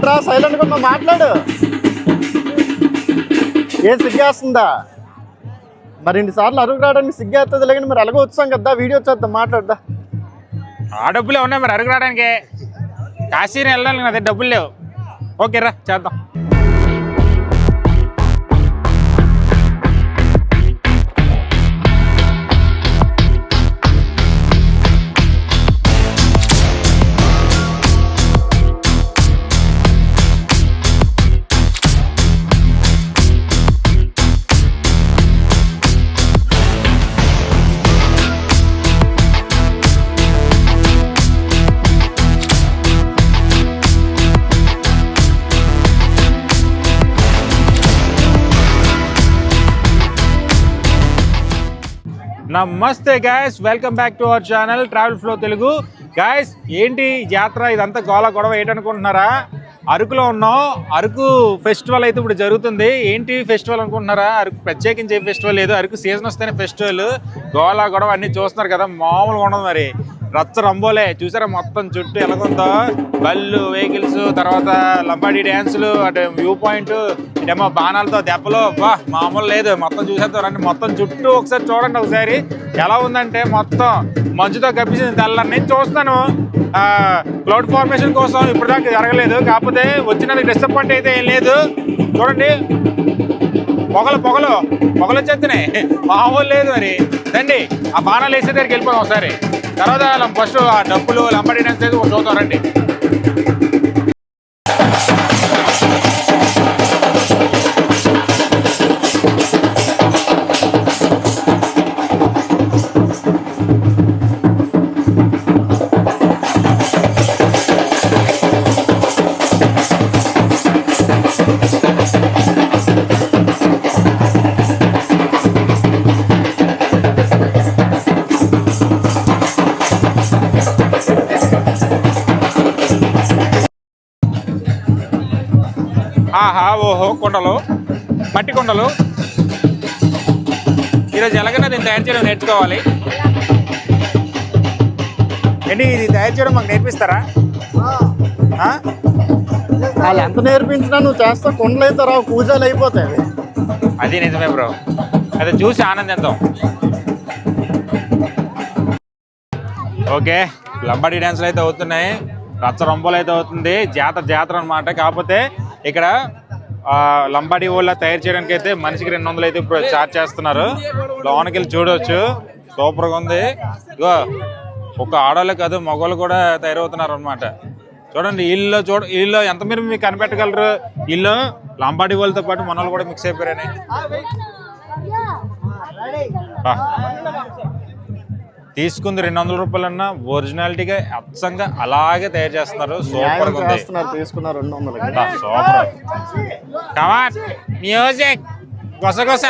ఏట్రా సైలెంట్గా ఉన్నావు? మాట్లాడు. ఏ సిగ్గేస్తుందా? మరి ఇన్నిసార్లు అరుగు రావడానికి సిగ్గేస్తుంది లేని మరి అలాగే వచ్చాం కదా వీడియో వచ్చేద్దాం మాట్లాడదా? ఆ డబ్బులు ఉన్నాయి మరి అరుగు రావడానికి కాశీని వెళ్ళడానికి అదే డబ్బులు లేవు. ఓకే రా చేద్దాం. నమస్తే guys welcome back to our channel travel flow Telugu guys ఏంటి జాతర? ఇదంతా గోల గొడవ ఏంటనుకుంటున్నారా? అరకులో ఉన్నాం. అరకు ఫెస్టివల్ అయితే ఇప్పుడు జరుగుతుంది. ఏంటి ఫెస్టివల్ అనుకుంటున్నారా? అరకు ప్రత్యేకించి ఏ ఫెస్టివల్ లేదు. అరకు సీజన్ వస్తేనే ఫెస్టివల్ గోల గొడవ అన్ని చూస్తున్నారు కదా మామూలుగా ఉండదు మరి. రచ్చ రంబోలే. చూసారా మొత్తం చుట్టూ ఎలాగుందో? బళ్ళు వెహికల్స్ తర్వాత లంబాడీ డ్యాన్సులు అటు వ్యూ పాయింట్ ఏమో బాణాలతో దెబ్బలు వా మామూలు లేదు. మొత్తం చూసేద్దాం రండి. మొత్తం చుట్టూ ఒకసారి చూడండి ఒకసారి. ఎలా ఉందంటే మొత్తం మంచుతో కప్పించింది తెల్లని. నేను చూస్తాను క్లౌడ్ ఫార్మేషన్ కోసం ఇప్పుడు జరగలేదు. కాకపోతే వచ్చినందుకు డిసప్పాయింట్ అయితే ఏం లేదు. చూడండి. పొగలు పొగలు. పొగలు వచ్చేస్తున్నాయి. మామూలు లేదు మరి. రండి. ఆ బాణాలు వేసే దగ్గరికి వెళ్ళిపోదాం ఒకసారి. తర్వాత ఫస్ట్ ఆ డబ్బులు లంబడి డాన్స్ చూద్దాం రండి. ఓహో కొండలు మట్టి కొండలు ఈరోజు ఎలాగైనా దీన్ని తయారు చేయడం నేర్చుకోవాలి. ఏంటి ఇది తయారు చేయడం మాకు నేర్పిస్తారా? ఆ? వాళ్ళు ఎంత నేర్పించినా నువ్వు చేస్తా కొండలు అయితే రావు పూజలు అయిపోతాయి. అది నిజమే బ్రో. అది చూసి ఆనందిద్దాం. ఓకే లంబాడీ డ్యాన్సులు అయితే అవుతున్నాయి రచ్చ రొంపలు అయితే అవుతుంది జాతర జాతర అనమాట కాకపోతే ఇక్కడ లంబాడీ వాళ్ళ తయారు చేయడానికి అయితే మనిషికి రెండు వందలు అయితే ఇప్పుడు చార్జ్ చేస్తున్నారు. లోనకి వెళ్ళి చూడవచ్చు సూపర్గా ఉంది. ఇగో ఒక ఆడవాళ్ళే కాదు మగవాళ్ళు కూడా తయారవుతున్నారు అనమాట చూడండి వీళ్ళు చూడ వీళ్ళు ఎంత మీరు మీకు కనిపెట్టగలరు? వీళ్ళు లంబాడీ వాళ్ళతో పాటు మన వాళ్ళు కూడా మిక్స్ అయిపోయారని. తీసుకుంది రెండు వందల రూపాయలన్నా ఒరిజినాలిటీగా అచ్చంగా అలాగే తయారు చేస్తున్నారు. సూపర్ తీసుకున్నారు రెండు వందలకి బా, సూపర్. కమాన్ మ్యూజిక్ గొసగొస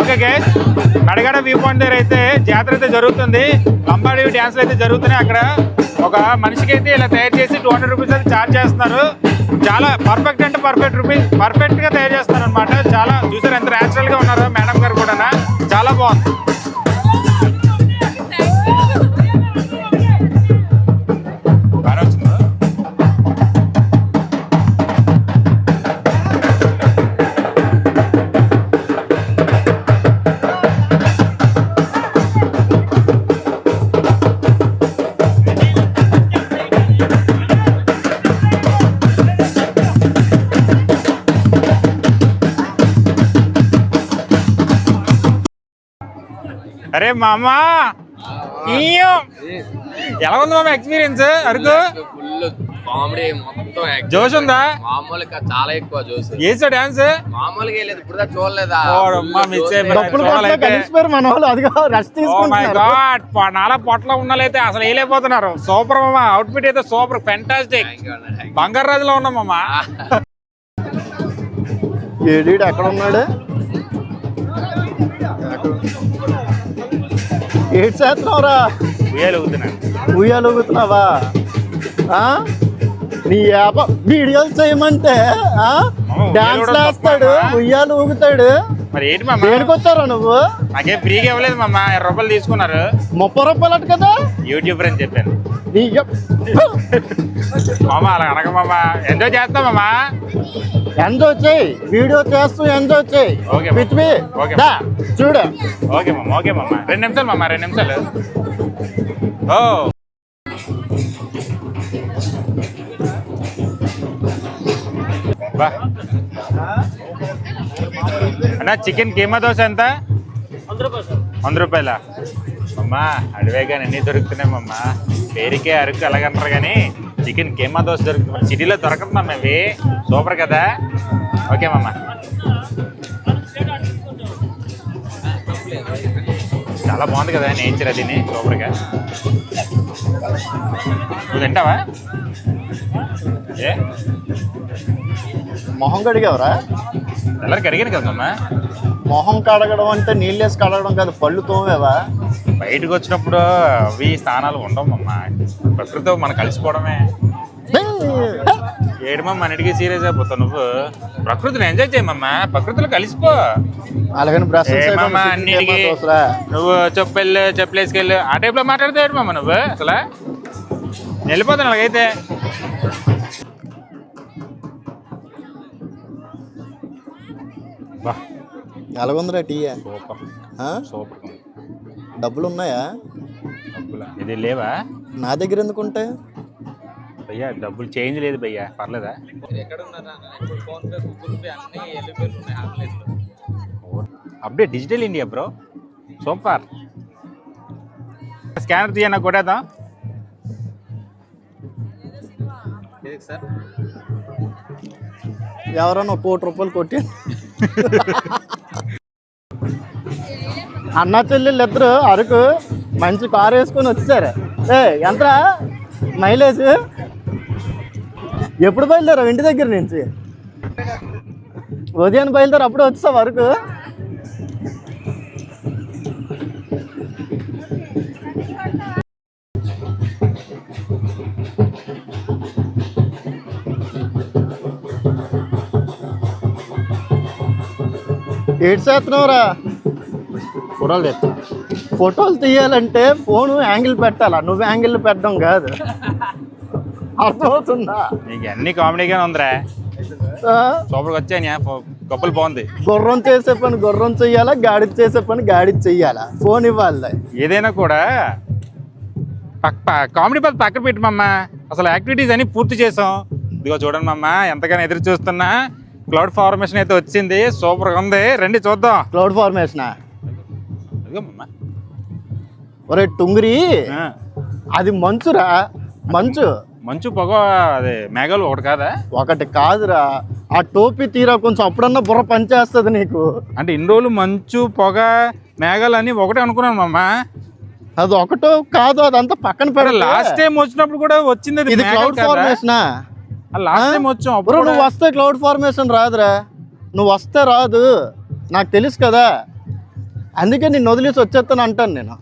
ఓకే గేస్. నడగడ వ్యూ పాయింట్ దగ్గర అయితే జాతర అయితే జరుగుతుంది. లంబాడి డ్యాన్స్లు అయితే జరుగుతున్నాయి అక్కడ. ఒక మనిషికి అయితే ఇలా తయారు చేసి టూ హండ్రెడ్ రూపీస్ అని ఛార్జ్ చేస్తున్నారు. చాలా పర్ఫెక్ట్ అంటే పర్ఫెక్ట్ రూపీస్ పర్ఫెక్ట్గా తయారు చేస్తున్నారు అనమాట చాలా చూసారు ఎంత న్యాచురల్గా ఉన్నారు మేడం గారు కూడా చాలా బాగుంది. అరే మామా. ఎలా ఉంది మామ ఎక్స్పీరియన్స్ అరకు? ఫుల్ కామెడీ మొత్తం. జోష్ ఉందా? మామూలుగా చాలా ఎక్కువ జోస్ వేసా డాన్స్ మామూలుగా లేదు ఇప్పుడు చూడలేదా? మై గాడ్ నాలా పొట్ల ఉన్నలైతే అసలు వేయలేకపోతున్నారు సూపర్ మామ అవుట్ఫిట్ అయితే సూపర్ ఫెంటాస్టిక్. బంగారు రాజులో ఉన్నాం మామ. ఏడీడు ఎక్కడ ఉన్నాడు? ఏడు చేస్తున్నావురా? ఉయ్యాలు ఊగుతున్నాను ఉయ్యాలు ఊగుతున్నావా ఆ? నీ యాప వీడియోలు చేయమంటే డాన్స్ వేస్తాడు. ఉయ్యాలు ఊగుతాడు. మరి ఏంటి మామ? దేనికి వచ్చారా నువ్వు? నాకేం ఫ్రీగా ఇవ్వలేదు మామ ఇరవై రూపాయలు తీసుకున్నారు. ముప్పై రూపాయలు అట కదా? యూట్యూబ్ అని చెప్పాను. నీ- మామ అలా అనక మామ. ఎంజాయ్ చేస్తా మామ? ఎంజాయ్ చేయి. వీడియో చేస్తూ ఎంజాయ్ చేయి. ఓకే. With me. దా చూడు. ఓకే మామ ఓకే మామ. రెండు నిమిషాలు మామ రెండు నిమిషాలు. ఓ. బా. అన్న చికెన్ కీమా దోశ ఎంత? వంద రూపాయల? అమ్మా అడివేగా అన్ని దొరుకుతున్నాయి మమ్మ పేరుకే అరకు అలాగంటారు కానీ చికెన్ కేమ దోశ దొరుకుతుంది. సిటీలో దొరకదు మమ్మ ఇవి సూపర్ కదా? ఓకే మమ్మ చాలా బాగుంది కదా నేచర్ అది సూపర్గా. నువ్వు తింటావా? ఏ? మొహం కడిగేవరా? ఎలా అడిగాను కదమ్మా మొహం కడగడం అంటే నీళ్ళేసి కడగడం కాదు పళ్ళు తోమేవా? బయటకు వచ్చినప్పుడు అవి స్థానాలు ఉండవమ్మా ప్రకృతితో మనం కలిసిపోవడమే. ఏడమమ్మా అన్నిటికీ సీరియస్ అయిపోతావు నువ్వు. ప్రకృతిని ఎంజాయ్ చేయమమ్మా ప్రకృతిలో కలిసిపో. అలాగని అన్నిటికీ నువ్వు చెప్పెళ్ళు చెప్పలేసుకెళ్ళు ఆ టైప్లో మాట్లాడితే ఏడమమ్మా నువ్వు అసలు? వెళ్ళిపోతాను అలాగైతే. ఎలాగుందిరా టీ? సూపర్. సూపర్. డబ్బులు? ఉన్నాయా ఇది లేవా? నా దగ్గర ఎందుకుంటాయి భయ్యా డబ్బులు చేంజ్ లేదు భయ్యా పర్లేదా? Update digital India bro super. Scanner తీయన్నా కొట్టేద్దాం. ఏది సార్ ఎవరైనా ఒక కోటి రూపాయలు కొట్టి అన్న చెల్లెళ్ళు ఇద్దరు అరకు మంచి కారు వేసుకొని వచ్చారు ఏ ఎంతరా? మైలేజ్? ఎప్పుడు బయలుదేరావు ఇంటి దగ్గర నుంచి? ఉదయం బయలుదేరు అప్పుడే వచ్చావు అరకు? ఏడు చేస్తున్నావురా ఫోటోలు తెస్తా ఫోటోలు తీయాలంటే ఫోన్ యాంగిల్ పెట్టాలా? నువ్వు యాంగిల్ పెట్టడం కాదు. అర్థమవుతుందా? నీకు అన్ని కామెడీగానే ఉందిరా. ఆ, సూపర్గా వచ్చాయని కప్పులు బాగుంది. గుర్రం చేసే పని గుర్రం చెయ్యాలా? గాడి చేసే పని గాడి చెయ్యాలా? ఫోన్ ఇవ్వాలి. ఏదైనా కూడా పక్క కామెడీ పది పక్కన పెట్టమమ్మ. అసలు యాక్టివిటీస్ అన్ని పూర్తి చేసాం. ఇదిగో చూడండి మమ్మ ఎంతగానో ఎదురు చూస్తున్నా. క్లౌడ్ ఫార్మేషన్ అయితే వచ్చింది. సూపర్గా ఉంది. రండి చూద్దాం. క్లౌడ్ ఫార్మేషనా ఒరే టుంగిరి అది మంచురా? మంచు. మంచు పొగ అదే మేఘాలు ఒకటి కాదా? ఒకటి కాదురా. ఆ టోపీ తీరా కొంచెం అప్పుడన్నా బుర్ర పనిచేస్తుంది నీకు. అంటే ఇన్ని రోజులు మంచు పొగ మేఘాలు అన్ని ఒకటే అనుకున్నాను మమ్మ అది ఒకటో కాదు అదంతా పక్కన పెడతా లాస్ట్ టైం వచ్చినప్పుడు కూడా వచ్చింది ఇది క్లౌడ్? ఫార్మేషనా లాస్ట్ టైం వచ్చాం అప్పుడు నువ్వు వస్తే క్లౌడ్ ఫార్మేషన్ రాదురా. నువ్వు వస్తే రాదు. నాకు తెలుసు కదా. అందుకే నేను వదిలేసి వచ్చేస్తాను అంటాను నేను.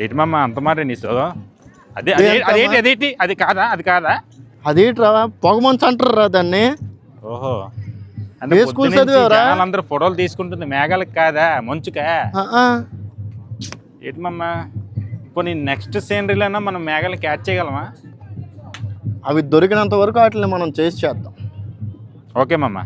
ఏంటి అంత మాట నీ సో అదే అదే ఏంటమ్మా? అదేంటి అదేంటి అది కాదా అది కాదా? అదేట్రా పొగ మంచు అంటారు రా దాన్ని. ఓహో. ఏ స్కూల్ చదివావురా? అందరూ ఫోటోలు తీసుకుంటుంది మేఘాలకు కాదా మంచుకా? ఆ, ఆ. ఏంటి పోనీ నెక్స్ట్ సీనరీలోనా మనం మేఘాలు క్యాచ్ చేయగలమా? అవి దొరికినంత వరకు వాటిని మనం చేసి చేద్దాం. ఓకే మమ్మ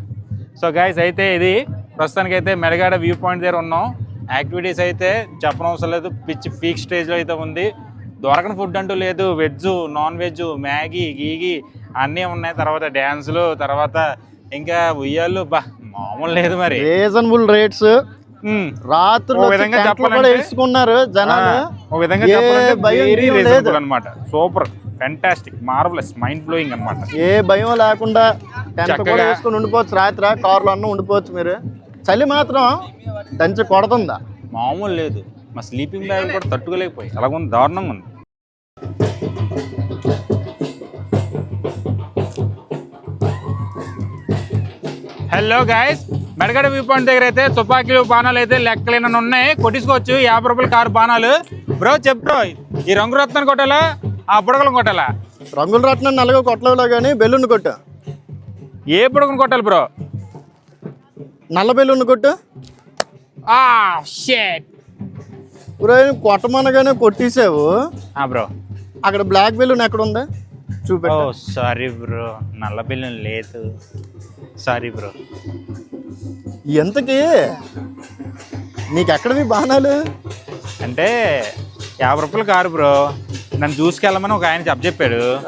సో గైస్ అయితే ఇది ప్రస్తుతానికి అయితే మెడగాడ వ్యూ పాయింట్ దగ్గర ఉన్నాం. యాక్టివిటీస్ అయితే చెప్పనవసరం లేదు. పిచ్ పీక్ స్టేజ్లో అయితే ఉంది. దొరకని ఫుడ్ అంటూ లేదు. వెజ్ నాన్ వెజ్ మ్యాగీ గీగి అన్నీ ఉన్నాయి. తర్వాత డ్యాన్సులు తర్వాత ఇంకా ఉయ్యాలు. బా మామూలు లేదు మరి. రీజనబుల్ రేట్స్ చెప్పాలంటే- వేసుకున్నారు జనాలు. ఒక విధంగా వెరీ రీజనబుల్. అనమాట super fantastic marvellous mind blowing అనమాట ఏ భయం లేకుండా. వేసుకొని ఉండిపోవచ్చు. రాత్రి కార్లో అన్న ఉండిపోవచ్చు మీరు. చలి మాత్రం దంచి కొడుతుందా? మామూలు లేదు. మా స్లీపింగ్ బ్యాగ్ కూడా తట్టుకోలేకపోయి అలాగుంది దారుణంగా ఉంది. హలో గాయస్ మెడగడ వ్యూ పాయింట్ దగ్గర అయితే తుపాకీలు బాణాలు అయితే లెక్కలేనని ఉన్నాయి. కొట్టించుకోవచ్చు. యాభై రూపాయల కారు బాణాలు. బ్రో చెప్పు బ్రో ఈ రంగు రత్నాన్ని కొట్టాలా? ఆ బుడగలను కొట్టాలా? రంగుల రత్నం నలుగు కొట్టలేవులో కానీ బెలూన్ కొట్టు. ఏ బుడగను కొట్టాలి బ్రో నల్ల బెలూన్ కొట్టు. కొట్టమనగానే కొట్టేసావు. బ్రో అక్కడ బ్లాక్ బెలూన్ ఎక్కడ ఉంది? చూపెట్టు. సారీ బ్రో నల్ల బిల్లు లేదు. సారీ బ్రో ఎంతకి? నీకు ఎక్కడవి బాణాలు? అంటే యాభై రూపాయలు కారు బ్రో నన్ను చూసుకెళ్ళమని ఒక ఆయన చెప్ప చెప్పాడు.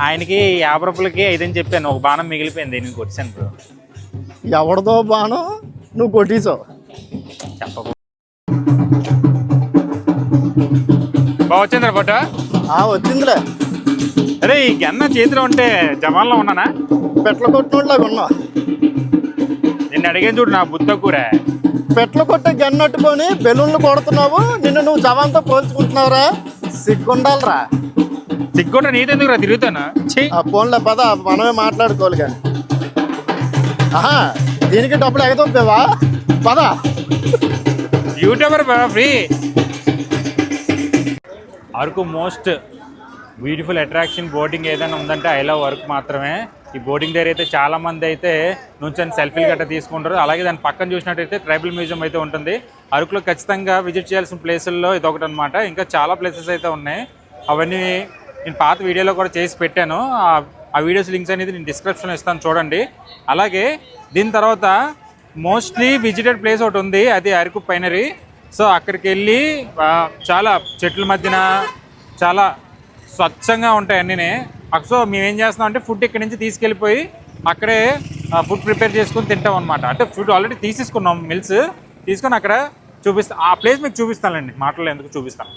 ఆయనకి యాభై రూపాయలకి ఐదని చెప్పాను. ఒక బాణం మిగిలిపోయింది నేను కొట్టాను బ్రో ఎవరిదో బాణం నువ్వు కొట్టేసావు. చెప్పకు బాగా వచ్చిందిరా ఫోటో ఆ వచ్చిందిలే. అరే ఈ గన్న చేతిలో ఉంటే జవాన్లో ఉన్నానా? పెట్ల కొట్టినోడ్లాగా ఉన్నావు నిన్ను అడిగాను చూడు నా బుద్ధ కూర. పెట్లు కొట్టే గన్నట్టుకొని బెలూన్లు కొడుతున్నావు. నిన్ను నువ్వు జవాన్తో పోల్చుకుంటున్నావురా. సిగ్గుండాలరా. సిగ్గుంట నీతెందుకు రా తిరుగుతాను ఆ ఫోన్లో పద మనమే మాట్లాడుకోవాలి కానీ. దీనికి డబ్బులు ఎగదొప్పేవా పద. Youtuber free. Araku most beautiful attraction boating ఏదైనా ఉందంటే ఐ లవ్ వర్క్ మాత్రమే. ఈ బోటింగ్ దగ్గర అయితే చాలా మంది అయితే నుంచొని సెల్ఫీలు గట్రా తీసుకుంటారు. అలాగే దాని పక్కన చూసినట్టయితే ట్రైబల్ మ్యూజియం అయితే ఉంటుంది. అరకులో ఖచ్చితంగా విజిట్ చేయాల్సిన ప్లేసుల్లో ఇది ఒకటి అనమాట ఇంకా చాలా ప్లేసెస్ అయితే ఉన్నాయి. అవన్నీ నేను పాత వీడియోలో కూడా చేసి పెట్టాను. ఆ- వీడియోస్ లింక్స్ అనేది నేను డిస్క్రిప్షన్లో ఇస్తాను చూడండి. అలాగే దీని తర్వాత మోస్ట్లీ విజిటెడ్ ప్లేస్ ఒకటి ఉంది అది అరకు పైనరీ. సో అక్కడికి వెళ్ళి చాలా చెట్ల మధ్యన చాలా స్వచ్ఛంగా ఉంటాయి అన్నీ సో మేము ఏం చేస్తాం అంటే ఫుడ్ ఇక్కడి నుంచి తీసుకెళ్ళిపోయి అక్కడే ఫుడ్ ప్రిపేర్ చేసుకుని తింటాం అనమాట అంటే ఫుడ్ ఆల్రెడీ తీసేసుకున్నాం మిల్స్ తీసుకొని అక్కడ చూపిస్తా ఆ ప్లేస్ మీకు చూపిస్తానండి మాటలు ఎందుకు చూపిస్తాను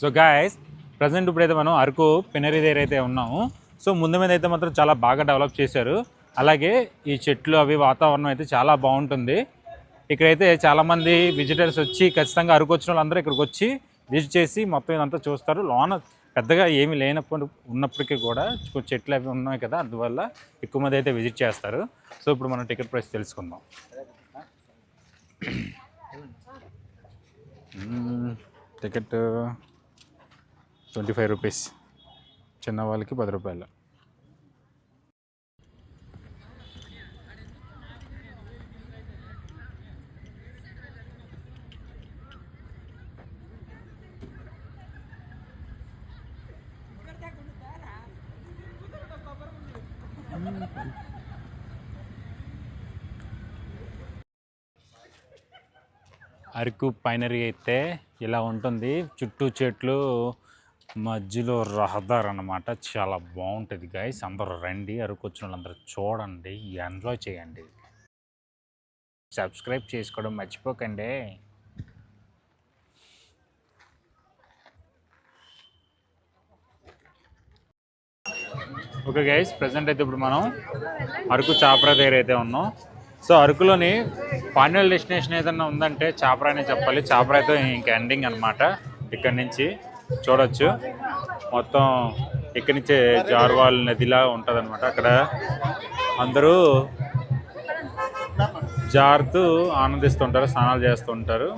సో గాయస్ ప్రజెంట్ ఇప్పుడైతే మనం అరకు పినరీ దగ్గర అయితే ఉన్నాము. సో ముందు మీద అయితే మాత్రం చాలా బాగా డెవలప్ చేశారు. అలాగే ఈ చెట్లు అవి వాతావరణం అయితే చాలా బాగుంటుంది. ఇక్కడైతే చాలామంది విజిటర్స్ వచ్చి ఖచ్చితంగా అరకు వచ్చిన వాళ్ళందరూ ఇక్కడికి వచ్చి విజిట్ చేసి మొత్తం ఇదంతా చూస్తారు. లోన పెద్దగా ఏమి లేనప్పుడు ఉన్నప్పటికీ కూడా చెట్లు అవి ఉన్నాయి కదా అందువల్ల ఎక్కువ మంది అయితే విజిట్ చేస్తారు. సో ఇప్పుడు మనం టికెట్ ప్రైస్ తెలుసుకుందాం. Hmm, ticket twenty five rupees. చిన్న వాళ్ళకి పది రూపాయలు. అరకు పైనరీ అయితే ఇలా ఉంటుంది. చుట్టూ చెట్లు మధ్యలో రహదార్ అన్నమాట చాలా బాగుంటుంది గైస్ అందరూ రండి అరకు వచ్చిన వాళ్ళందరూ చూడండి ఎంజాయ్ చేయండి. సబ్స్క్రైబ్ చేసుకోవడం మర్చిపోకండి. ఓకే గైస్ ప్రజెంట్ అయితే ఇప్పుడు మనం అరకు చాపరా దగ్గర అయితే ఉన్నాం. సో అరకులోని ఫైనల్ డెస్టినేషన్ ఏదన్నా ఉందంటే చాపరా అనే చెప్పాలి. చాపరా అయితే ఇంక ఎండింగ్ అనమాట ఇక్కడ నుంచి. చూడొచ్చు. మొత్తం ఇక్కడి నుంచే జార్వాల్ నదిలా ఉంటుంది అనమాట అక్కడ. అందరూ జారుతూ ఆనందిస్తుంటారు స్నానాలు చేస్తుంటారు.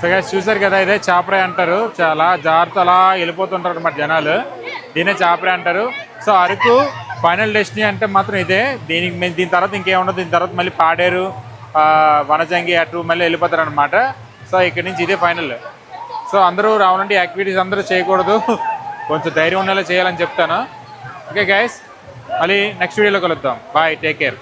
సో గైస్ చూసారు కదా ఇదే చాపరాయి అంటారు. చాలా జాగ్రత్త అలా వెళ్ళిపోతుంటారు అనమాట జనాలు. దీనే చాపరాయి అంటారు. సో అరకు ఫైనల్ డెస్టినీ అంటే మాత్రం ఇదే. దీనికి దీని తర్వాత ఇంకేముండదు దీని తర్వాత మళ్ళీ పాడేరు వనజంగి అటు మళ్ళీ వెళ్ళిపోతారు అనమాట సో ఇక్కడ నుంచి ఇదే ఫైనల్. సో అందరూ రావాలంటే యాక్టివిటీస్ అందరూ చేయకూడదు. కొంచెం ధైర్యం ఉండేలా చేయాలని చెప్తాను. ఓకే గైస్ మళ్ళీ నెక్స్ట్ వీడియోలో కలుద్దాం. Bye take care